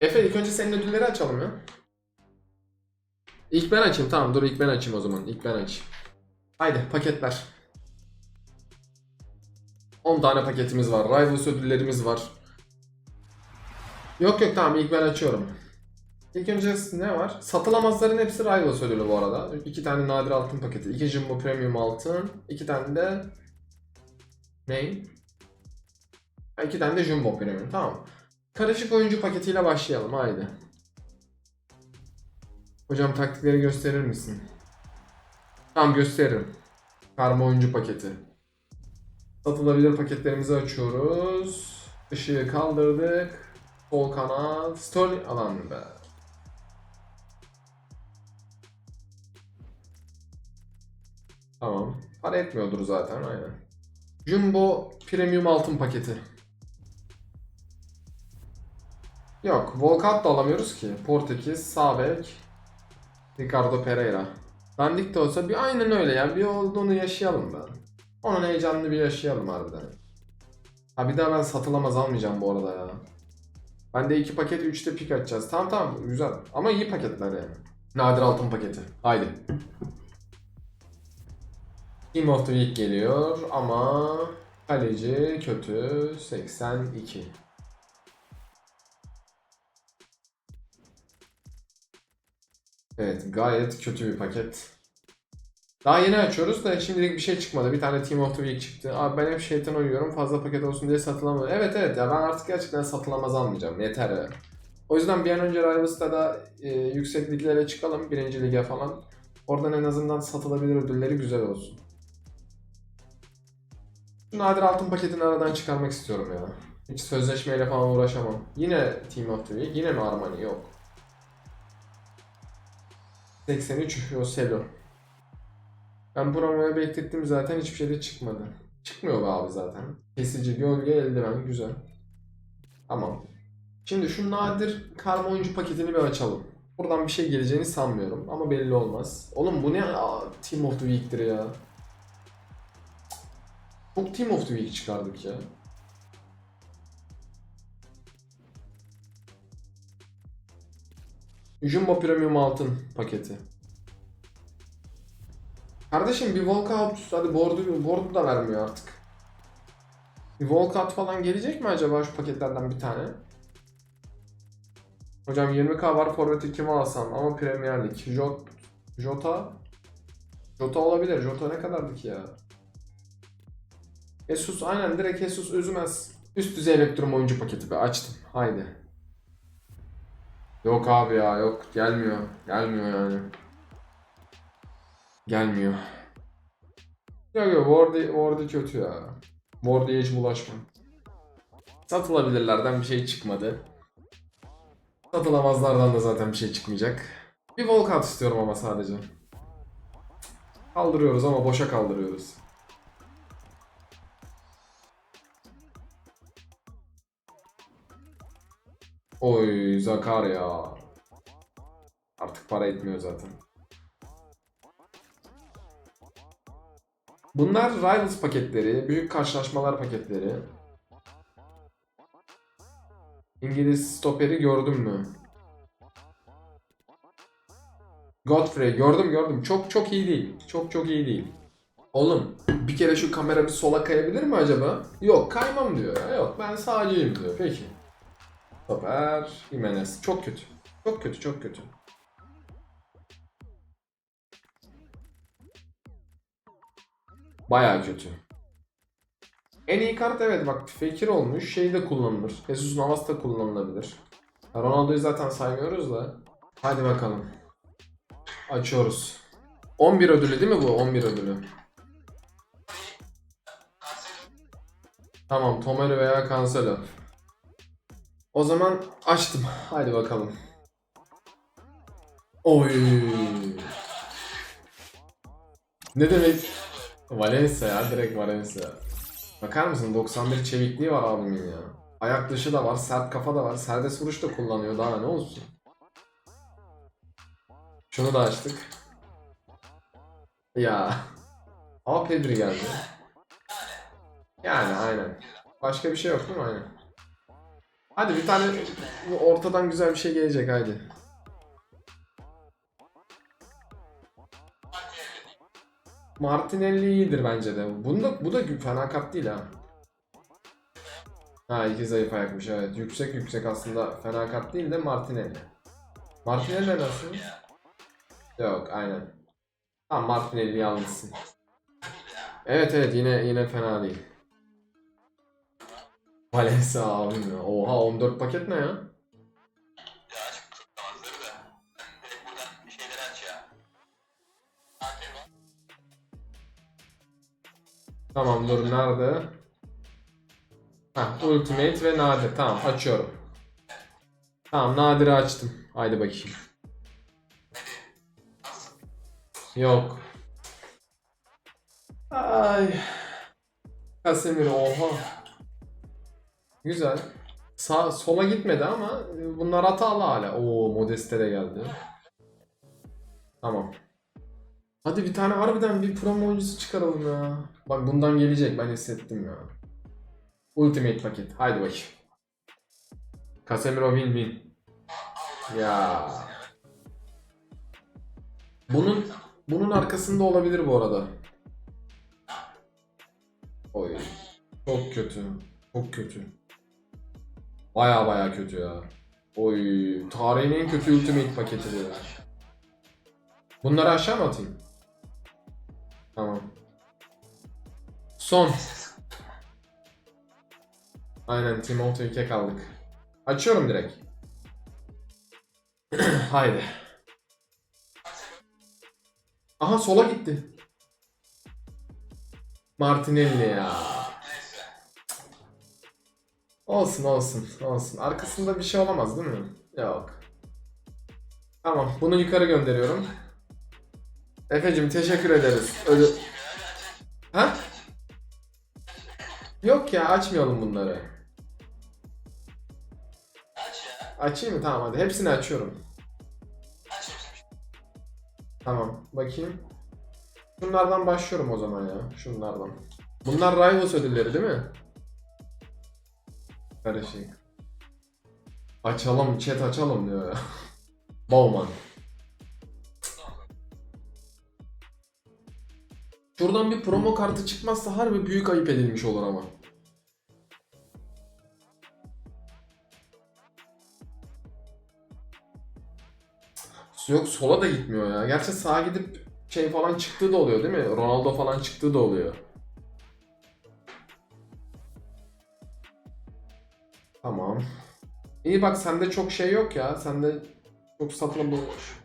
Efe ilk önce senin ödülleri açalım ya. İlk ben açayım tamam dur ilk ben açayım o zaman. İlk ben açayım. Haydi paketler. 10 tane paketimiz var. Rivals ödüllerimiz var. Yok yok tamam ilk ben açıyorum. İlk önce ne var? Satılamazların hepsi Rivals ödülü bu arada. İki tane nadir altın paketi. iki Jumbo Premium altın. iki tane de... Ne? Ha, iki tane de Jumbo Premium. Tamam. Karışık oyuncu paketiyle başlayalım haydi. Hocam taktikleri gösterir misin? Tamam gösteririm. Karma oyuncu paketi. Satılabilir paketlerimizi açıyoruz. Işığı kaldırdık. Sol kanat. Sterling alan be. Tamam. Para etmiyordur zaten aynen. Jumbo Premium altın paketi. Yok. Volkat da alamıyoruz ki. Portekiz, Sabek, Ricardo Pereira. Dandik de olsa bir aynen öyle ya. Bir olduğunu yaşayalım ben. Onun heyecanını bir yaşayalım harbiden. Ha bir daha ben satılamaz almayacağım bu arada ya. Ben de iki paket 3'te pik açacağız. Tamam tamam güzel. Ama iyi paketler yani. Nadir altın paketi. Haydi. Team of the Week geliyor ama kaleci kötü 82. Evet gayet kötü bir paket. Daha yeni açıyoruz da şimdilik bir şey çıkmadı. Bir tane Team of the Week çıktı. Abi ben hep şeytan uyuyorum fazla paket olsun diye satılamaz. Evet evet ya ben artık gerçekten satılamaz almayacağım. Yeter ya. O yüzden bir an önce Rivals'ta da e, yüksek liglere çıkalım. Birinci lige falan. Oradan en azından satılabilir ödülleri güzel olsun. Şu nadir altın paketini aradan çıkarmak istiyorum ya. Hiç sözleşmeyle falan uğraşamam. Yine Team of the Week. Yine mi Armani? Yok. 83 Yoselo. Ben promoya beklettim zaten hiçbir şey de çıkmadı. Çıkmıyor be abi zaten. Kesici, gölge, eldiven güzel. Tamam. Şimdi şu nadir karma oyuncu paketini bir açalım. Buradan bir şey geleceğini sanmıyorum ama belli olmaz. Oğlum bu ne Aa, Team of the Week'tir ya. Çok Team of the Week çıkardık ya. Jumbo Premium altın paketi. Kardeşim bir walkout hadi board'u, board'u da vermiyor artık. Bir walkout falan gelecek mi acaba şu paketlerden bir tane? Hocam 20k var forveti kimi alsam ama Premier Lig. Jot, Jota Jota olabilir. Jota ne kadardı ki ya? Jesus aynen direkt Jesus üzmez. Üst düzey elektron oyuncu paketi be açtım. Haydi. Yok abi ya yok gelmiyor. Gelmiyor yani. Gelmiyor. Yok yok Wardy, Wardy kötü ya. Wardy'ye hiç bulaşma. Satılabilirlerden bir şey çıkmadı. Satılamazlardan da zaten bir şey çıkmayacak. Bir Volkat istiyorum ama sadece. Kaldırıyoruz ama boşa kaldırıyoruz. Oy Zakar ya. Artık para etmiyor zaten. Bunlar Rivals paketleri, büyük karşılaşmalar paketleri. İngiliz stoperi gördün mü? Godfrey gördüm gördüm. Çok çok iyi değil. Çok çok iyi değil. Oğlum bir kere şu kamera bir sola kayabilir mi acaba? Yok kaymam diyor. Yok ben sağcıyım diyor. Peki. Stoper Jimenez. Çok kötü. Çok kötü çok kötü. Bayağı kötü. En iyi kart evet bak Fekir olmuş. Şey de kullanılır. Jesus Navas da kullanılabilir. Ronaldo'yu zaten saymıyoruz da. Hadi bakalım. Açıyoruz. 11 ödülü değil mi bu? 11 ödülü. Tamam Tomori veya Cancelo. O zaman açtım. Hadi bakalım. Oy. Ne demek? Valencia ya direkt Valencia. Bakar mısın 91 çevikliği var abimin ya. Ayak dışı da var, sert kafa da var, serbest vuruş da kullanıyor daha ne olsun. Şunu da açtık. Ya. Ama Pedri geldi. Yani aynen. Başka bir şey yok değil mi? Aynen. Hadi bir tane ortadan güzel bir şey gelecek haydi. Martinelli iyidir bence de. Bunda bu da fena kart değil ha. Ha iki zayıf ayakmış evet. Yüksek yüksek aslında fena kart değil de Martinelli. Martinelli nasıl? Yok aynen. Tamam Martinelli'yi almışsın. Evet evet yine yine fena değil. Valencia abim ya. Oha 14 paket ne ya? Tamam dur nerede? Ha Ultimate ve Nadir. Tamam açıyorum. Tamam Nadir'i açtım. Haydi bakayım. Yok. Ay. Casemiro oha. Güzel. Sağ, sola gitmedi ama bunlar hatalı hala. Oo Modeste de geldi. Tamam. Hadi bir tane harbiden bir promo oyuncusu çıkaralım ya. Bak bundan gelecek ben hissettim ya. Ultimate paket. Haydi bakayım. Casemiro win win. Ya. Bunun bunun arkasında olabilir bu arada. Oy. Çok kötü. Çok kötü. Baya baya kötü ya. Oy. Tarihin en kötü Ultimate paketi bu. Bunları aşağı mı atayım? Tamam. Son. Aynen Timothy 2'ye kaldık. Açıyorum direkt. Haydi. Aha sola gitti. Martinelli ya. Olsun olsun olsun. Arkasında bir şey olamaz değil mi? Yok. Tamam bunu yukarı gönderiyorum. Efe'cim teşekkür ederiz. Öyle... Ha? Yok ya açmayalım bunları. Açayım mı? Tamam hadi. Hepsini açıyorum. Tamam. Bakayım. Şunlardan başlıyorum o zaman ya. Şunlardan. Bunlar Rivals ödülleri değil mi? Karışık. Açalım. Chat açalım diyor. Bowman. Şuradan bir promo kartı çıkmazsa harbi büyük ayıp edilmiş olur ama. Yok sola da gitmiyor ya. Gerçi sağa gidip şey falan çıktığı da oluyor değil mi? Ronaldo falan çıktığı da oluyor. İyi bak sende çok şey yok ya. Sende çok bulmuş.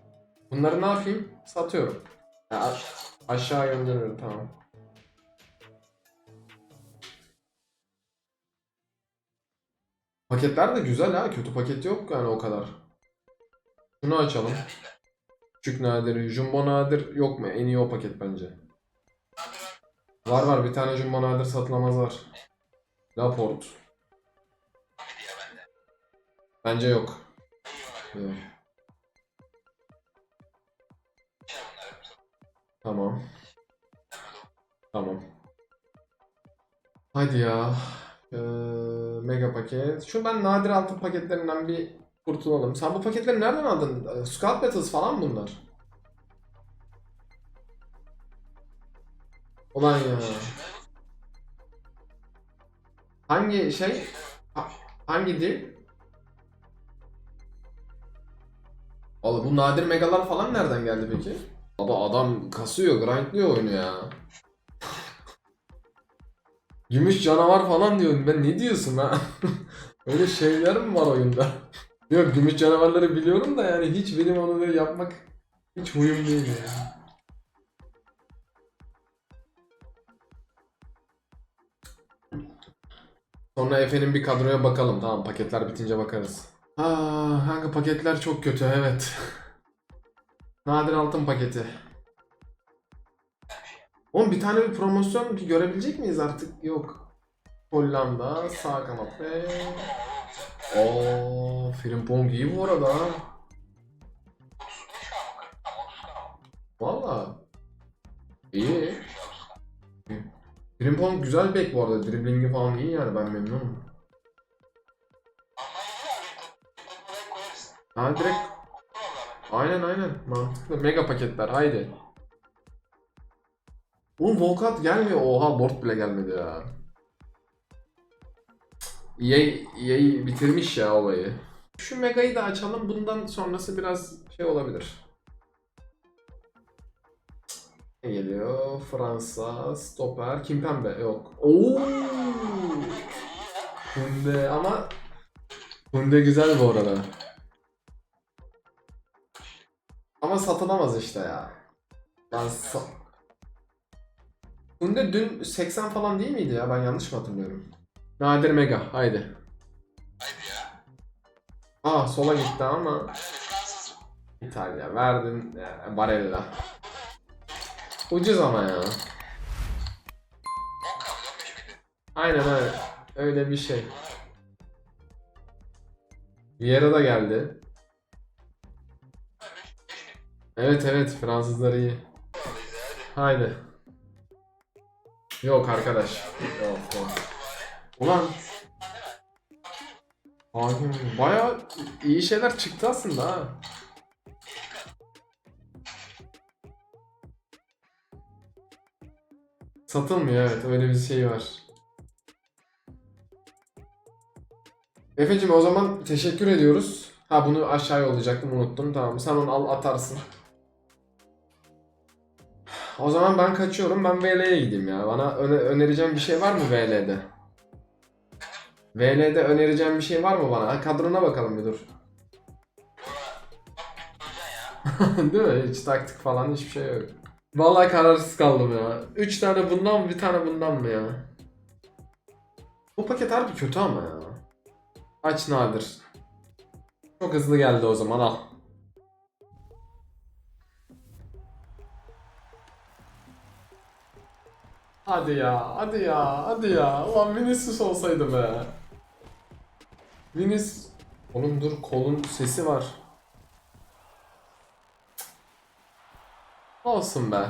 Bunları ne yapayım? Satıyorum. Ya, aşağı gönderiyorum tamam. Paketler de güzel ha. Kötü paket yok yani o kadar. Şunu açalım. Küçük nadir, jumbo nadir yok mu? En iyi o paket bence. Var var bir tane jumbo nadir satılamaz var. Laport. Bence yok. Tamam. Tamam. Hadi ya. Ee, mega paket. Şu ben nadir altın paketlerinden bir kurtulalım. Sen bu paketleri nereden aldın? Ee, Scout Battles falan bunlar. Ulan ya. Hangi şey? Ha- hangi dil? Valla bu nadir megalar falan nereden geldi peki? Baba adam kasıyor, grindliyor oyunu ya. Gümüş canavar falan diyorsun. Ben ne diyorsun ha? Öyle şeyler mi var oyunda? Yok gümüş canavarları biliyorum da yani hiç benim onu böyle yapmak hiç huyum değil ya. Sonra Efe'nin bir kadroya bakalım. Tamam paketler bitince bakarız. Aa, hangi paketler çok kötü evet. Nadir altın paketi. Oğlum bir tane bir promosyon görebilecek miyiz artık? Yok. Hollanda sağ kanat ve... Ooo Frimpong iyi bu arada ha. 35 ama 40 ama 30 ama. Valla. İyi. Frimpong güzel bek bu arada. Driblingi falan iyi yani ben memnunum. Ha direkt aynen aynen mantıklı. Mega paketler haydi. Oğlum Volkat gelmiyor. Oha board bile gelmedi ya. EA, EA bitirmiş ya olayı. Şu Mega'yı da açalım. Bundan sonrası biraz şey olabilir. Ne geliyor? Fransa, stoper, Kimpembe yok. Oo! Kunde ama Kunde güzel bu arada. Ama satılamaz işte ya. Ben sa- Kunde dün 80 falan değil miydi ya? Ben yanlış mı hatırlıyorum? Nadir Mega, haydi. Haydi ya. Aa sola gitti ama. İtalya verdin yani Barella. Ucuz ama ya. 10 kaldı 15 miydi? Aynen öyle. Öyle bir şey. Vieira da geldi. Evet evet Fransızlar iyi. Haydi. Yok arkadaş. Yok yok. Ulan. Hakim baya iyi şeyler çıktı aslında ha. Satılmıyor evet öyle bir şey var. Efe'cim o zaman teşekkür ediyoruz. Ha bunu aşağı yollayacaktım unuttum tamam sen onu al atarsın. O zaman ben kaçıyorum ben VL'ye gideyim ya. Bana öne- önereceğim bir şey var mı VL'de? VL'de önereceğim bir şey var mı bana? Kadrona bakalım bir dur. Değil mi? Hiç taktik falan hiçbir şey yok. Vallahi kararsız kaldım ya. 3 tane bundan mı bir tane bundan mı ya? Bu paket harbi kötü ama ya. Aç nadir. Çok hızlı geldi o zaman al. Hadi ya, hadi ya, hadi ya. Ulan Vinicius olsaydı be. Vinicius... Oğlum dur kolun sesi var. Olsun be.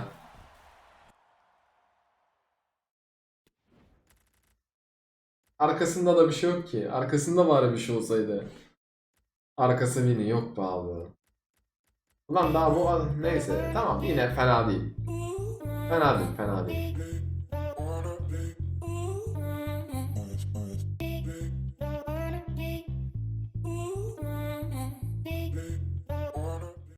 Arkasında da bir şey yok ki. Arkasında bari bir şey olsaydı. Arkası Vini yok be abi. Ulan daha bu neyse tamam yine fena değil. Fena değil fena değil.